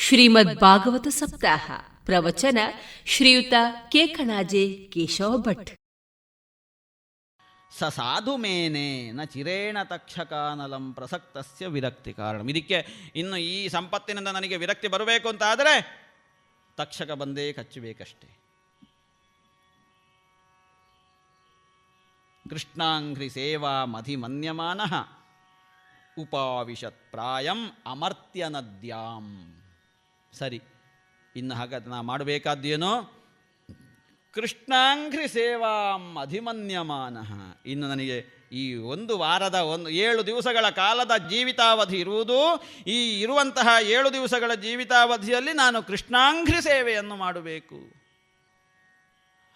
ಶ್ರೀಮದ್ ಭಾಗವತ ಸಪ್ತಾಹ, ಪ್ರವಚನ ಶ್ರೀಯುತ ಕೇಕಣಾಜೆ ಕೇಶವ ಭಟ್. ಸ ಸಾಧು ಮೇನೆ ನ ಚಿರೇಣ ತಕ್ಷಕಾನಲಂ ಪ್ರಸಕ್ತಸ್ಯ ವಿರಕ್ತಿ ಕಾರಣ. ಇದಕ್ಕೆ ಇನ್ನು ಈ ಸಂಪತ್ತಿನಿಂದ ನನಗೆ ವಿರಕ್ತಿ ಬರಬೇಕು ಅಂತ ಆದರೆ ತಕ್ಷಕ ಬಂದೇ ಕಚ್ಚಬೇಕಷ್ಟೇ. ಕೃಷ್ಣಾಂಘ್ರಿ ಸೇವಾ ಮಧಿ ಮನ್ಯಮಾನ. ಉಪಾವಿಶತ್ ಪ್ರಾಯಂ ಅಮರ್ತ್ಯ ನದ್ಯಾಂ. ಸರಿ, ಇನ್ನು ಹಾಗಾದ್ರೆ ನಾ ಮಾಡಬೇಕಾದ್ದೇನೋ? ಕೃಷ್ಣಾಂಘ್ರಿ ಸೇವಾಂ ಅಧಿಮನ್ಯಮಾನ ಇನ್ನು ನನಗೆ ಈ ಒಂದು ವಾರದ ಒಂದು ಏಳು ದಿವಸಗಳ ಕಾಲದ ಜೀವಿತಾವಧಿ ಇರುವುದು, ಈ ಇರುವಂತಹ ಏಳು ದಿವಸಗಳ ಜೀವಿತಾವಧಿಯಲ್ಲಿ ನಾನು ಕೃಷ್ಣಾಂಘ್ರಿ ಸೇವೆಯನ್ನು ಮಾಡಬೇಕು.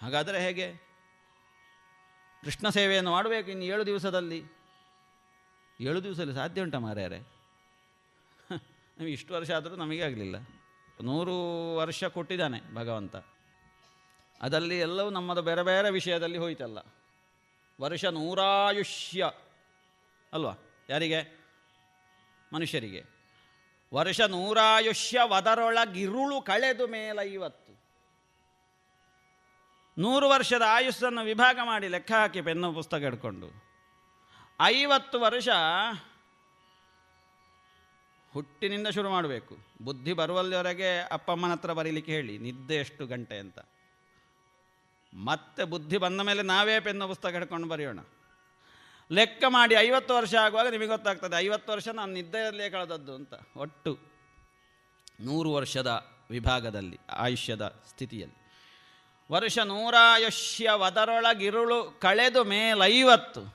ಹಾಗಾದರೆ ಹೇಗೆ? ಕೃಷ್ಣ ಸೇವೆಯನ್ನು ಮಾಡಬೇಕು ಇನ್ನು ಏಳು ದಿವಸದಲ್ಲಿ? ಏಳು ದಿವಸದಲ್ಲಿ ಸಾಧ್ಯ ಉಂಟ ಮಾರ್ಯಾರೆ ನಮಗೆ ಇಷ್ಟು ವರ್ಷ ಆದರೂ ನಮಗೆ ಆಗಲಿಲ್ಲ. ನೂರು ವರ್ಷ ಕೊಟ್ಟಿದ್ದಾನೆ ಭಗವಂತ. ಅದರಲ್ಲಿ ಎಲ್ಲವೂ ನಮ್ಮದು ಬೇರೆ ಬೇರೆ ವಿಷಯದಲ್ಲಿ ಹೋಯ್ತಲ್ಲ. ವರ್ಷ ನೂರಾಯುಷ್ಯ ಅಲ್ವಾ? ಯಾರಿಗೆ? ಮನುಷ್ಯರಿಗೆ. ವರ್ಷ ನೂರಾಯುಷ್ಯ ವದರೊಳಗಿರುಳು ಕಳೆದು ಮೇಲೈವತ್ತು ನೂರು ವರ್ಷದ ಆಯುಸ್ಸನ್ನು ವಿಭಾಗ ಮಾಡಿ ಲೆಕ್ಕ ಹಾಕಿ ಪೆನ್ನು ಪುಸ್ತಕ ಹಿಡ್ಕೊಂಡು. ಐವತ್ತು ವರ್ಷ ಹುಟ್ಟಿನಿಂದ ಶುರು ಮಾಡಬೇಕು. ಬುದ್ಧಿ ಬರುವಲ್ಲಿವರೆಗೆ ಅಪ್ಪಮ್ಮನ ಹತ್ರ ಬರೀಲಿಕ್ಕೆ ಹೇಳಿ, ನಿದ್ದೆ ಎಷ್ಟು ಗಂಟೆ ಅಂತ. ಮತ್ತೆ ಬುದ್ಧಿ ಬಂದ ಮೇಲೆ ನಾವೇ ಪೆನ್ನು ಪುಸ್ತಕ ಹಿಡ್ಕೊಂಡು ಬರೆಯೋಣ. ಲೆಕ್ಕ ಮಾಡಿ ಐವತ್ತು ವರ್ಷ ಆಗುವಾಗ ನಿಮಗೆ ಗೊತ್ತಾಗ್ತದೆ, ಐವತ್ತು ವರ್ಷ ನಾನು ನಿದ್ದೆಯಲ್ಲೇ ಕಳೆದದ್ದು ಅಂತ. ಒಟ್ಟು ನೂರು ವರ್ಷದ ವಿಭಾಗದಲ್ಲಿ, ಆಯುಷ್ಯದ ಸ್ಥಿತಿಯಲ್ಲಿ. ವರ್ಷ ನೂರಾಯುಷ್ಯ ವದರೊಳಗಿರುಳು ಕಳೆದು ಮೇಲೈವತ್ತು.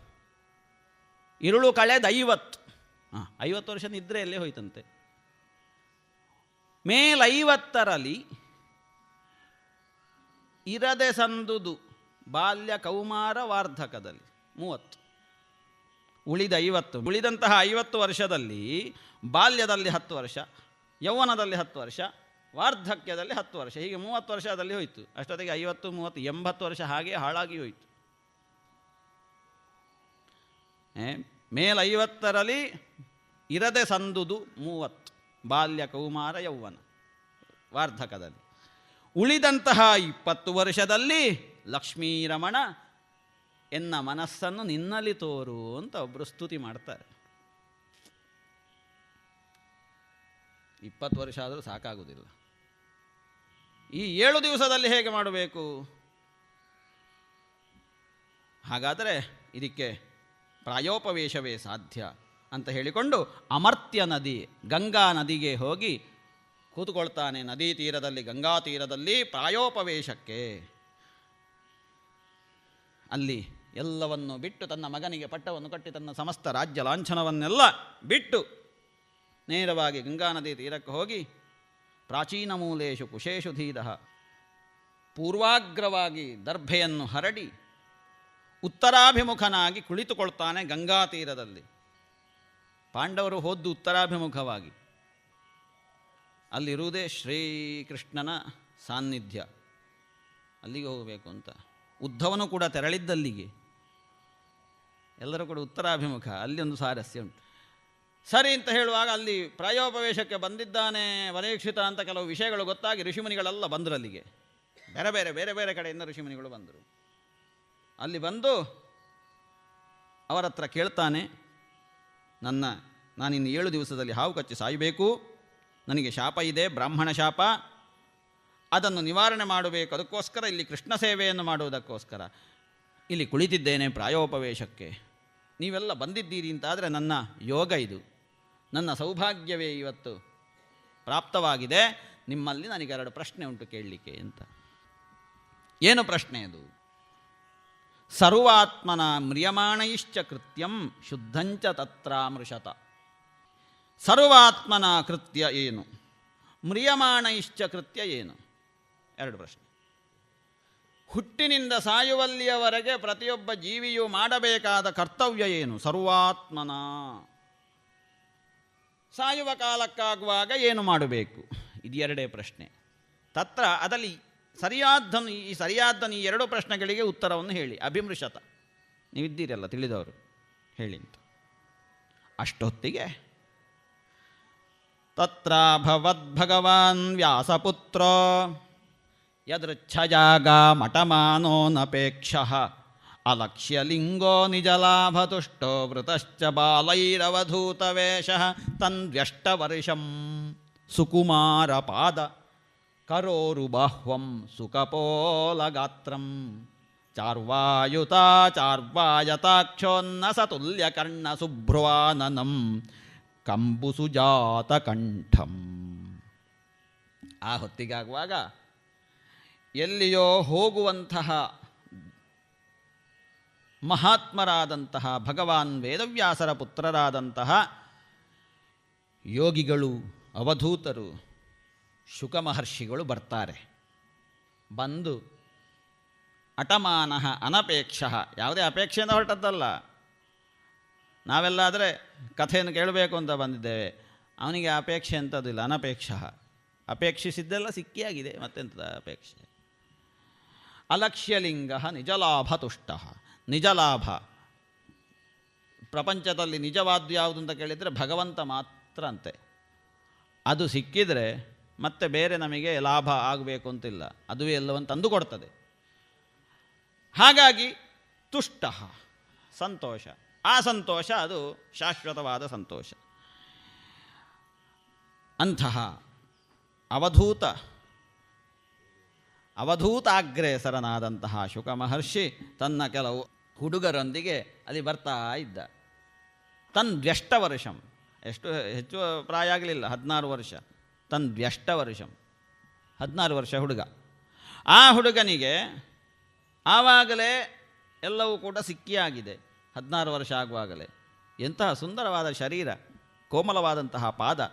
ಇರುಳು ಕಳೆದು ಐವತ್ತು ಹಾಂ. ಐವತ್ತು ವರ್ಷ ನಿದ್ರೆಯಲ್ಲೇ ಹೋಯ್ತಂತೆ. ಮೇಲೈವತ್ತರಲ್ಲಿ ಇರದೆ ಸಂದುದು ಬಾಲ್ಯ ಕೌಮಾರ ವಾರ್ಧಕದಲ್ಲಿ ಮೂವತ್ತು. ಉಳಿದ ಐವತ್ತು, ಉಳಿದಂತಹ ಐವತ್ತು ವರ್ಷದಲ್ಲಿ ಬಾಲ್ಯದಲ್ಲಿ ಹತ್ತು ವರ್ಷ, ಯೌವನದಲ್ಲಿ ಹತ್ತು ವರ್ಷ, ವಾರ್ಧಕ್ಯದಲ್ಲಿ ಹತ್ತು ವರ್ಷ, ಹೀಗೆ ಮೂವತ್ತು ವರ್ಷದಲ್ಲಿ ಹೋಯಿತು. ಅಷ್ಟೊತ್ತಿಗೆ ಐವತ್ತು, ಮೂವತ್ತು, ಎಂಬತ್ತು ವರ್ಷ ಹಾಗೆ ಹಾಳಾಗಿ ಹೋಯಿತು. ಮೇಲೈವತ್ತರಲ್ಲಿ ಇರದೆ ಸಂದುದು ಮೂವತ್ತು, ಬಾಲ್ಯ ಕೌಮಾರ ಯೌವನ, ವಾರ್ಧಕದಲ್ಲಿ. ಉಳಿದಂತಹ ಇಪ್ಪತ್ತು ವರ್ಷದಲ್ಲಿ ಲಕ್ಷ್ಮೀರಮಣ ಎನ್ನ ಮನಸ್ಸನ್ನು ನಿನ್ನಲ್ಲಿ ತೋರು ಅಂತ ಒಬ್ಬರು ಸ್ತುತಿ ಮಾಡ್ತಾರೆ. ಇಪ್ಪತ್ತು ವರ್ಷ ಆದರೂ ಸಾಕಾಗುವುದಿಲ್ಲ ಈ ಏಳು ದಿವಸದಲ್ಲಿ ಹೇಗೆ ಮಾಡಬೇಕು? ಹಾಗಾದರೆ ಇದಕ್ಕೆ ಪ್ರಾಯೋಪವೇಶವೇ ಸಾಧ್ಯ ಅಂತ ಹೇಳಿಕೊಂಡು ಅಮರ್ತ್ಯ ನದಿ, ಗಂಗಾ ನದಿಗೆ ಹೋಗಿ ಕೂತುಕೊಳ್ತಾನೆ ನದಿ ತೀರದಲ್ಲಿ, ಗಂಗಾ ತೀರದಲ್ಲಿ ಪ್ರಾಯೋಪವೇಶಕ್ಕೆ. ಅಲ್ಲಿ ಎಲ್ಲವನ್ನು ಬಿಟ್ಟು ತನ್ನ ಮಗನಿಗೆ ಪಟ್ಟವನ್ನು ಕಟ್ಟಿ ತನ್ನ ಸಮಸ್ತ ರಾಜ್ಯ ಲಾಂಛನವನ್ನೆಲ್ಲ ಬಿಟ್ಟು ನೇರವಾಗಿ ಗಂಗಾ ನದಿ ತೀರಕ್ಕೆ ಹೋಗಿ ಪ್ರಾಚೀನ ಮೂಲೇಶು ಕುಶೇಶು ಧೀರ ಪೂರ್ವಾಗ್ರವಾಗಿ ದರ್ಭೆಯನ್ನು ಹರಡಿ ಉತ್ತರಾಭಿಮುಖನಾಗಿ ಕುಳಿತುಕೊಳ್ತಾನೆ ಗಂಗಾ ತೀರದಲ್ಲಿ. ಪಾಂಡವರು ಹೋದ್ದು ಉತ್ತರಾಭಿಮುಖವಾಗಿ. ಅಲ್ಲಿರುವುದೇ ಶ್ರೀಕೃಷ್ಣನ ಸಾನ್ನಿಧ್ಯ. ಅಲ್ಲಿಗೆ ಹೋಗಬೇಕು ಅಂತ. ಉದ್ಧವನು ಕೂಡ ತೆರಳಿದ್ದಲ್ಲಿಗೆ. ಎಲ್ಲರೂ ಕೂಡ ಉತ್ತರಾಭಿಮುಖ. ಅಲ್ಲಿ ಒಂದು ಸಾರಸ್ಯ ಉಂಟು. ಸರಿ ಅಂತ ಹೇಳುವಾಗ ಅಲ್ಲಿ ಪ್ರಾಯೋಪವೇಶಕ್ಕೆ ಬಂದಿದ್ದಾನೆ ವರೇಕ್ಷಿತ ಅಂತ ಕೆಲವು ವಿಷಯಗಳು ಗೊತ್ತಾಗಿ ಋಷಿಮುನಿಗಳೆಲ್ಲ ಬಂದರು ಅಲ್ಲಿಗೆ. ಬೇರೆ ಬೇರೆ ಬೇರೆ ಬೇರೆ ಕಡೆಯಿಂದ ಋಷಿಮುನಿಗಳು ಬಂದರು. ಅಲ್ಲಿ ಬಂದು ಅವರ ಹತ್ರ ಕೇಳ್ತಾನೆ, ನನ್ನ, ನಾನಿನ್ನು ಏಳು ದಿವಸದಲ್ಲಿ ಹಾವು ಕಚ್ಚಿ ಸಾಯಬೇಕು. ನನಗೆ ಶಾಪ ಇದೆ, ಬ್ರಾಹ್ಮಣ ಶಾಪ. ಅದನ್ನು ನಿವಾರಣೆ ಮಾಡಬೇಕು. ಅದಕ್ಕೋಸ್ಕರ ಇಲ್ಲಿ ಕೃಷ್ಣ ಸೇವೆಯನ್ನು ಮಾಡುವುದಕ್ಕೋಸ್ಕರ. ಇಲ್ಲಿ ಕುಳಿತಿದ್ದೇನೆ ಪ್ರಾಯೋಪವೇಶಕ್ಕೆ. ನೀವೆಲ್ಲ ಬಂದಿದ್ದೀರಿ ಅಂತಾದರೆ ನನ್ನ ಯೋಗ ಇದು. ನನ್ನ ಸೌಭಾಗ್ಯವೇ ಇವತ್ತು ಪ್ರಾಪ್ತವಾಗಿದೆ. ನಿಮ್ಮಲ್ಲಿ ನನಗೆ ಎರಡು ಪ್ರಶ್ನೆ ಉಂಟು ಕೇಳಲಿಕ್ಕೆ ಅಂತ. ಏನು ಪ್ರಶ್ನೆ ಅದು? ಸರ್ವಾತ್ಮನ ಮ್ರಿಯಮಾಣೈಶ್ಚ ಕೃತ್ಯಂ ಶುದ್ಧಂಚ ತತ್ರಾಮೃಷತ ಸರ್ವಾತ್ಮನ ಕೃತ್ಯ ಏನು? ಮ್ರಿಯಮಾಣೈಶ್ಚ ಕೃತ್ಯ ಏನು? ಎರಡು ಪ್ರಶ್ನೆ. ಹುಟ್ಟಿನಿಂದ ಸಾಯುವಲ್ಲಿಯವರೆಗೆ ಪ್ರತಿಯೊಬ್ಬ ಜೀವಿಯು ಮಾಡಬೇಕಾದ ಕರ್ತವ್ಯ ಏನು? ಸರ್ವಾತ್ಮನ. ಸಾಯುವ ಕಾಲಕ್ಕಾಗುವಾಗ ಏನು ಮಾಡಬೇಕು? ಇದೆರಡೇ ಪ್ರಶ್ನೆ. ತತ್ರ ಅದರಲ್ಲಿ ಸರಿಯಾದ್ದನ್ನು ಈ ಸರಿಯಾದ್ದನ್ನು ಈ ಎರಡು ಪ್ರಶ್ನೆಗಳಿಗೆ ಉತ್ತರವನ್ನು ಹೇಳಿ. ಅಭಿಮೃಷತ ನೀವಿದ್ದೀರಲ್ಲ, ತಿಳಿದವರು. ಹೇಳಿ ಅಂತ. ಅಷ್ಟೊತ್ತಿಗೆ ತತ್ರ ಭಗವಾನ್ ವ್ಯಾಸಪುತ್ರ ಯದೃಚ್ಛಜಾಗ ಮಠಮಾನೋ ನಪೇಕ್ಷಃ ಅಲಕ್ಷ್ಯಲಿಂಗೋ ನಿಜಲಾಭತುಷ್ಟೋ ವೃತಶ್ಚ ಬಾಲೈರವಧೂತವೇಷ ತನ್ವ್ಯಷ್ಟವರ್ಷಂ ಸುಕುಮಾರಪಾದ ಕರೋರು ಬಾಹ್ವಂ ಸುಕಪೋಲಗಾತ್ರಂ ಚಾರ್ವಾಯುತ ಚಾರ್ವಾಯತಾಕ್ಷೋನ್ನ ಸತುಲ್ಯಕರ್ಣ ಸುಭ್ರುವಾನನಂ ಕಂಬುಸುಜಾತಕಂಠಂ. ಆ ಹೊತ್ತಿಗಾಗುವಾಗ ಎಲ್ಲಿಯೋ ಹೋಗುವಂತಹ ಮಹಾತ್ಮರಾದಂತಹ ಭಗವಾನ್ ವೇದವ್ಯಾಸರ ಪುತ್ರರಾದಂತಹ ಯೋಗಿಗಳು, ಅವಧೂತರು ಶುಕ ಮಹರ್ಷಿಗಳು ಬರ್ತಾರೆ. ಬಂದು ಅಟಮಾನ ಅನಪೇಕ್ಷ, ಯಾವುದೇ ಅಪೇಕ್ಷೆಯಿಂದ ಹೊರಟದ್ದಲ್ಲ. ನಾವೆಲ್ಲಾದರೆ ಕಥೆಯನ್ನು ಕೇಳಬೇಕು ಅಂತ ಬಂದಿದ್ದೇವೆ. ಅವನಿಗೆ ಅಪೇಕ್ಷೆ ಅಂಥದ್ದಿಲ್ಲ ಅನಪೇಕ್ಷ. ಅಪೇಕ್ಷಿಸಿದ್ದೆಲ್ಲ ಸಿಕ್ಕಿಯಾಗಿದೆ ಮತ್ತೆಂಥದ ಅಪೇಕ್ಷೆ? ಅಲಕ್ಷ್ಯಲಿಂಗ ನಿಜಲಾಭ ತುಷ್ಟ. ನಿಜಲಾಭ. ಪ್ರಪಂಚದಲ್ಲಿ ನಿಜವಾದ್ಯಾವುದು ಅಂತ ಕೇಳಿದರೆ ಭಗವಂತ ಮಾತ್ರ ಅಂತೆ ಅದು ಸಿಕ್ಕಿದರೆ ಮತ್ತೆ ಬೇರೆ ನಮಗೆ ಲಾಭ ಆಗಬೇಕು ಅಂತಿಲ್ಲ. ಅದುವೇ ಎಲ್ಲವನ್ನು ತಂದು ಕೊಡ್ತದೆ. ಹಾಗಾಗಿ ತುಷ್ಟ ಸಂತೋಷ. ಆ ಸಂತೋಷ ಅದು ಶಾಶ್ವತವಾದ ಸಂತೋಷ. ಅಂತಹ ಅವಧೂತ ಅವಧೂತಾಗ್ರೇಸರನಾದಂತಹ ಶುಕ ಮಹರ್ಷಿ ತನ್ನ ಕೆಲವು ಹುಡುಗರೊಂದಿಗೆ ಅಲ್ಲಿ ಬರ್ತಾ ಇದ್ದ. ತನ್ ದ್ವೆಷ್ಟ ವರ್ಷಂ. ಎಷ್ಟು ಹೆಚ್ಚು ಪ್ರಾಯ ಆಗಲಿಲ್ಲ, ಹದಿನಾರು ವರ್ಷ. ತನ್ ವ್ಯಷ್ಟ ವರ್ಷಂ ಹದಿನಾರು ವರ್ಷ ಹುಡುಗ. ಆ ಹುಡುಗನಿಗೆ ಆವಾಗಲೇ ಎಲ್ಲವೂ ಕೂಡ ಸಿಕ್ಕಿಯಾಗಿದೆ. ಹದಿನಾರು ವರ್ಷ ಆಗುವಾಗಲೇ. ಎಂತಹ ಸುಂದರವಾದ ಶರೀರ, ಕೋಮಲವಾದಂತಹ ಪಾದ,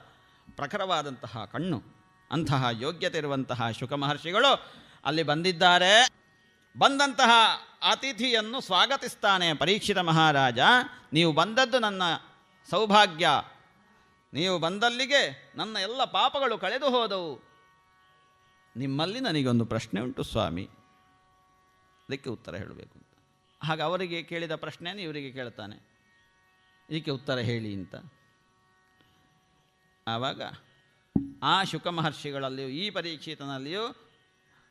ಪ್ರಖರವಾದಂತಹ ಕಣ್ಣು, ಅಂತಹ ಯೋಗ್ಯತೆ ಇರುವಂತಹ ಶುಕ ಮಹರ್ಷಿಗಳು ಅಲ್ಲಿ ಬಂದಿದ್ದಾರೆ. ಬಂದಂತಹ ಅತಿಥಿಯನ್ನು ಸ್ವಾಗತಿಸ್ತಾನೆ ಪರೀಕ್ಷಿತ ಮಹಾರಾಜ. ನೀವು ಬಂದದ್ದು ನನ್ನ ಸೌಭಾಗ್ಯ. ನೀವು ಬಂದಲ್ಲಿಗೆ ನನ್ನ ಎಲ್ಲ ಪಾಪಗಳು ಕಳೆದು ಹೋದವು. ನಿಮ್ಮಲ್ಲಿ ನನಗೊಂದು ಪ್ರಶ್ನೆ ಉಂಟು ಸ್ವಾಮಿ. ಅದಕ್ಕೆ ಉತ್ತರ ಹೇಳಬೇಕು ಅಂತ. ಹಾಗೆ ಅವರಿಗೆ ಕೇಳಿದ ಪ್ರಶ್ನೆಯನ್ನು ಇವರಿಗೆ ಕೇಳ್ತಾನೆ ಇದಕ್ಕೆ ಉತ್ತರ ಹೇಳಿ ಅಂತ. ಆವಾಗ ಆ ಶುಕ ಮಹರ್ಷಿಗಳಲ್ಲಿಯೂ, ಈ ಪರೀಕ್ಷಿತನಲ್ಲಿಯೂ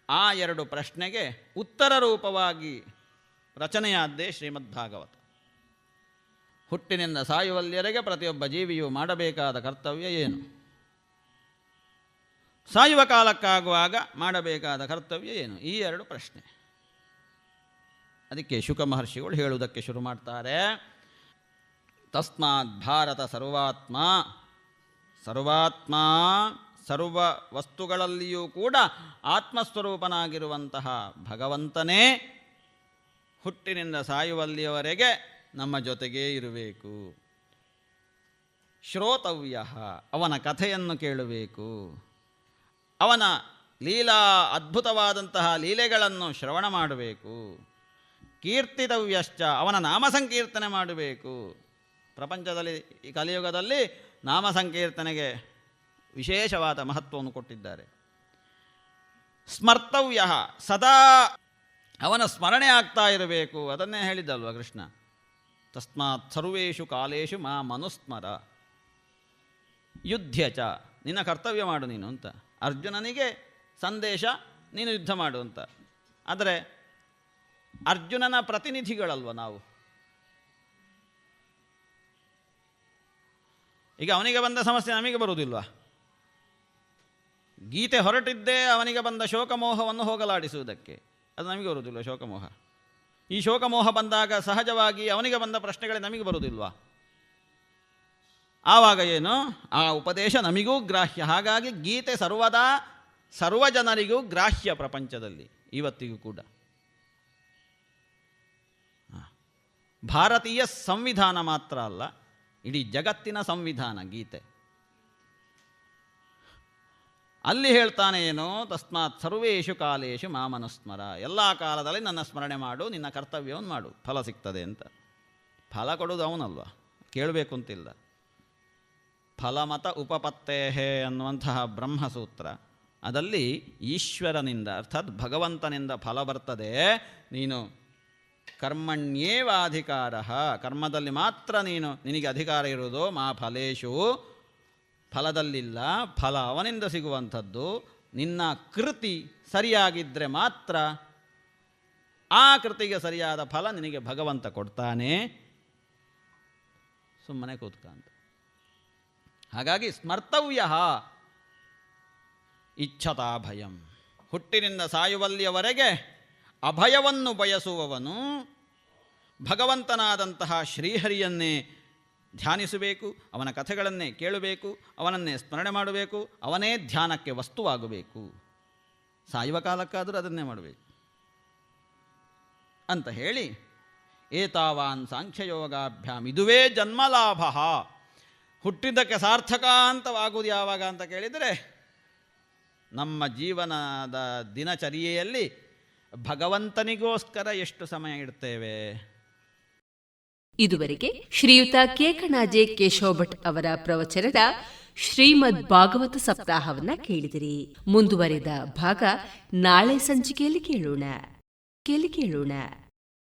ಆ ಎರಡು ಪ್ರಶ್ನೆಗೆ ಉತ್ತರ ರೂಪವಾಗಿ ರಚನೆಯಾದ್ದೇ ಶ್ರೀಮದ್ಭಾಗವತ. ಹುಟ್ಟಿನಿಂದ ಸಾಯುವಲ್ಲಿಯರೆಗೆ ಪ್ರತಿಯೊಬ್ಬ ಜೀವಿಯು ಮಾಡಬೇಕಾದ ಕರ್ತವ್ಯ ಏನು? ಸಾಯುವ ಕಾಲಕ್ಕಾಗುವಾಗ ಮಾಡಬೇಕಾದ ಕರ್ತವ್ಯ ಏನು? ಈ ಎರಡು ಪ್ರಶ್ನೆ. ಅದಕ್ಕೆ ಶುಕ ಮಹರ್ಷಿಗಳು ಹೇಳುವುದಕ್ಕೆ ಶುರು ಮಾಡ್ತಾರೆ. ತಸ್ಮಾತ್ ಭಾರತ ಸರ್ವಾತ್ಮ. ಸರ್ವಾತ್ಮ ಸರ್ವ ವಸ್ತುಗಳಲ್ಲಿಯೂ ಕೂಡ ಆತ್ಮಸ್ವರೂಪನಾಗಿರುವಂತಹ ಭಗವಂತನೇ ಹುಟ್ಟಿನಿಂದ ಸಾಯುವಲ್ಲಿಯವರೆಗೆ ನಮ್ಮ ಜೊತೆಗೇ ಇರಬೇಕು. ಶ್ರೋತವ್ಯ ಅವನ ಕಥೆಯನ್ನು ಕೇಳಬೇಕು. ಅವನ ಲೀಲಾ ಅದ್ಭುತವಾದಂತಹ ಲೀಲೆಗಳನ್ನು ಶ್ರವಣ ಮಾಡಬೇಕು. ಕೀರ್ತಿತವ್ಯಶ್ಚ ಅವನ ನಾಮ ಸಂಕೀರ್ತನೆ ಮಾಡಬೇಕು. ಪ್ರಪಂಚದಲ್ಲಿ, ಈ ಕಲಿಯುಗದಲ್ಲಿ ನಾಮ ಸಂಕೀರ್ತನೆಗೆ ವಿಶೇಷವಾದ ಮಹತ್ವವನ್ನು ಕೊಟ್ಟಿದ್ದಾರೆ. ಸ್ಮರ್ತವ್ಯ ಸದಾ ಅವನ ಸ್ಮರಣೆ ಆಗ್ತಾ ಇರಬೇಕು. ಅದನ್ನೇ ಹೇಳಿದ್ದಲ್ವ ಕೃಷ್ಣ? ತಸ್ಮಾತ್ ಸರ್ವೇಷು ಕಾಲೇಶು ಮಾ ಮನುಸ್ಮರ. ಯುದ್ಧ ಚ, ನಿನ್ನ ಕರ್ತವ್ಯ ಮಾಡು ನೀನು ಅಂತ. ಅರ್ಜುನನಿಗೆ ಸಂದೇಶ, ನೀನು ಯುದ್ಧ ಮಾಡು ಅಂತ. ಆದರೆ ಅರ್ಜುನನ ಪ್ರತಿನಿಧಿಗಳಲ್ವ ನಾವು? ಈಗ ಅವನಿಗೆ ಬಂದ ಸಮಸ್ಯೆ ನಮಗೆ ಬರುವುದಿಲ್ವ? ಗೀತೆ ಹೊರಟಿದ್ದೇ ಅವನಿಗೆ ಬಂದ ಶೋಕಮೋಹವನ್ನು ಹೋಗಲಾಡಿಸುವುದಕ್ಕೆ. ಅದು ನಮಗೆ ಬರುವುದಿಲ್ಲ ಶೋಕಮೋಹ? ಈ ಶೋಕಮೋಹ ಬಂದಾಗ ಸಹಜವಾಗಿ ಅವನಿಗೆ ಬಂದ ಪ್ರಶ್ನೆಗಳೇ ನಮಗೆ ಬರುವುದಿಲ್ವಾ? ಆವಾಗ ಏನು? ಆ ಉಪದೇಶ ನಮಿಗೂ ಗ್ರಾಹ್ಯ. ಹಾಗಾಗಿ ಗೀತೆ ಸರ್ವದಾ ಸರ್ವ ಜನರಿಗೂ ಗ್ರಾಹ್ಯ ಪ್ರಪಂಚದಲ್ಲಿ, ಇವತ್ತಿಗೂ ಕೂಡ. ಭಾರತೀಯ ಸಂವಿಧಾನ ಮಾತ್ರ ಅಲ್ಲ, ಇಡೀ ಜಗತ್ತಿನ ಸಂವಿಧಾನ ಗೀತೆ. ಅಲ್ಲಿ ಹೇಳ್ತಾನೆ ಏನು? ತಸ್ಮಾತ್ ಸರ್ವೇಷು ಕಾಲೇಶು ಮಾಮನುಸ್ಮರ. ಎಲ್ಲ ಕಾಲದಲ್ಲಿ ನನ್ನ ಸ್ಮರಣೆ ಮಾಡು, ನಿನ್ನ ಕರ್ತವ್ಯವನ್ನು ಮಾಡು. ಫಲ ಸಿಗ್ತದೆ ಅಂತ. ಫಲ ಕೊಡೋದು ಅವನಲ್ವ? ಕೇಳಬೇಕು ಅಂತಿಲ್ಲ ಫಲಮತ ಉಪಪತ್ತೇಹೇ ಅನ್ನುವಂತಹ ಬ್ರಹ್ಮಸೂತ್ರ. ಅದಲ್ಲಿ ಈಶ್ವರನಿಂದ, ಅರ್ಥಾತ್ ಭಗವಂತನಿಂದ ಫಲ ಬರ್ತದೆ. ನೀನು ಕರ್ಮಣ್ಯೇವಾಧಿಕಾರ. ಕರ್ಮದಲ್ಲಿ ಮಾತ್ರ ನೀನು, ನಿನಗೆ ಅಧಿಕಾರ ಇರುವುದು ಮಾ ಫಲೇಶು ಫಲದಲ್ಲಿಲ್ಲ, ಫಲ ಅವನಿಂದ ಸಿಗುವಂಥದ್ದು. ನಿನ್ನ ಕೃತಿ ಸರಿಯಾಗಿದ್ದರೆ ಮಾತ್ರ ಆ ಕೃತಿಗೆ ಸರಿಯಾದ ಫಲ ನಿನಗೆ ಭಗವಂತ ಕೊಡ್ತಾನೆ. ಸುಮ್ಮನೆ ಕೂತ್ಕಂತ ಹಾಗಾಗಿ ಸ್ಮರ್ತವ್ಯ ಇಚ್ಛತಾ ಭಯಂ. ಹುಟ್ಟಿನಿಂದ ಸಾಯುವಲ್ಲಿಯವರೆಗೆ ಅಭಯವನ್ನು ಬಯಸುವವನು ಭಗವಂತನಾದಂತಹ ಶ್ರೀಹರಿಯನ್ನೇ ಧ್ಯಾನಿಸಬೇಕು, ಅವನ ಕಥೆಗಳನ್ನೇ ಕೇಳಬೇಕು, ಅವನನ್ನೇ ಸ್ಮರಣೆ ಮಾಡಬೇಕು, ಅವನೇ ಧ್ಯಾನಕ್ಕೆ ವಸ್ತುವಾಗಬೇಕು. ಸಾಯುವ ಕಾಲಕ್ಕಾದರೂ ಅದನ್ನೇ ಮಾಡಬೇಕು. ಅಂತ ಹೇಳಿ, ಏತಾವಾನ್ ಸಾಂಖ್ಯಯೋಗಾಭ್ಯಾಮ್, ಇದುವೇ ಜನ್ಮಲಾಭ. ಹುಟ್ಟಿದ್ದಕ್ಕೆ ಸಾರ್ಥಕಾಂತವಾಗುವುದು ಯಾವಾಗ ಅಂತ ಕೇಳಿದರೆ, ನಮ್ಮ ಜೀವನದ ದಿನಚರ್ಯೆಯಲ್ಲಿ ಭಗವಂತನಿಗೋಸ್ಕರ ಎಷ್ಟು ಸಮಯ ಇಡ್ತೇವೆ? ಇದುವರೆಗೆ ಶ್ರೀಯುತ ಕೇಕಣಾಜೆ ಕೇಶವ ಭಟ್ ಅವರ ಪ್ರವಚನದ ಶ್ರೀಮದ್ ಭಾಗವತ ಸಪ್ತಾಹವನ್ನ ಕೇಳಿದಿರಿ. ಮುಂದುವರೆದ ಭಾಗ ನಾಳೆ ಸಂಚಿಕೆಯಲ್ಲಿ ಕೇಳೋಣ. ಕೇಳಿ ಕೇಳೋಣ.